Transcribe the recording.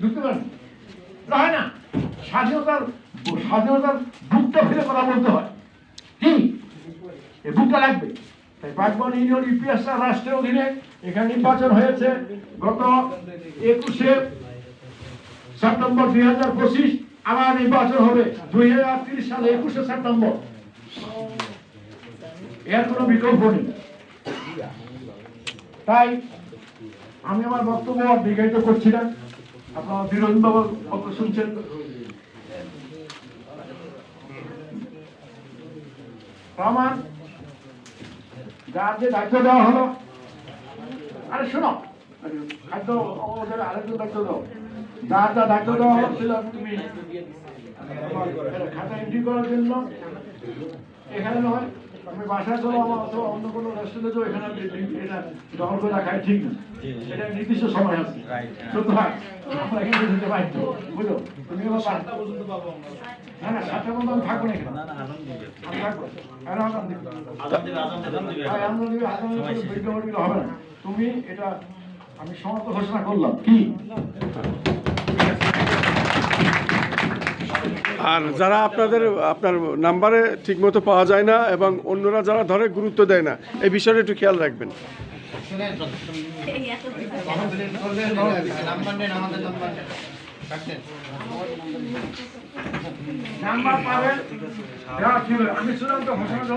ঢুকতে পারেন? হয় না? স্বাধীনতার স্বাধীনতার বুকটা ফেলে কথা বলতে হয়। কি? এই বুকটা লাগবে। তাই বাগবান ইউনিয়ন ইপিএস রাষ্ট্রের অধীনে এখানে নির্বাচন হয়েছে গত একুশে সেপ্টেম্বর দুই হাজার পঁচিশ। আবার নির্বাচন হবে দুই হাজার তিরিশ সালে একুশে সেপ্টেম্বর। এর কোনো বিকল্প নেই। তাই আমি আমার বক্তব্য দীর্ঘায়িত করছি না। আপনারা বিরোধী বাবুর বক্তব্য শুনছেন? আমার যার যে দায়িত্ব দেওয়া হলো। আরে শোনো, খাদ্য ওদের আরেকটু দায়িত্ব দাও। যার যা দায়িত্ব দেওয়া হলো তুমি খাতা এন্ট্রি করার জন্য। এখানে নয়। আমি বাসায় চলো আমার অথবা অন্য কোনো রেস্টুরেন্টে যাও এখানে এটা দখল করে রাখাই ঠিক না। এটা নির্দিষ্ট সময় আছে। সুতরাং আমরা এখানে যেতে বাধ্য বুঝলো? তুমি আমার। বাসা না না সাতটা পর্যন্ত আমি থাকব না এখানে। আমি থাকব। আর আজান দিবো। আর আজান দিবে, আজান দিবে, বিজ্ঞাপন দিলে হবে না। তুমি এটা আমি সমাপ্ত ঘোষণা করলাম। কি? আর যারা আপনাদের, আপনার নাম্বারে ঠিকমতো পাওয়া যায় না এবং অন্যরা যারা ধরে গুরুত্ব দেয় না, এই বিষয়টা একটু খেয়াল রাখবেন।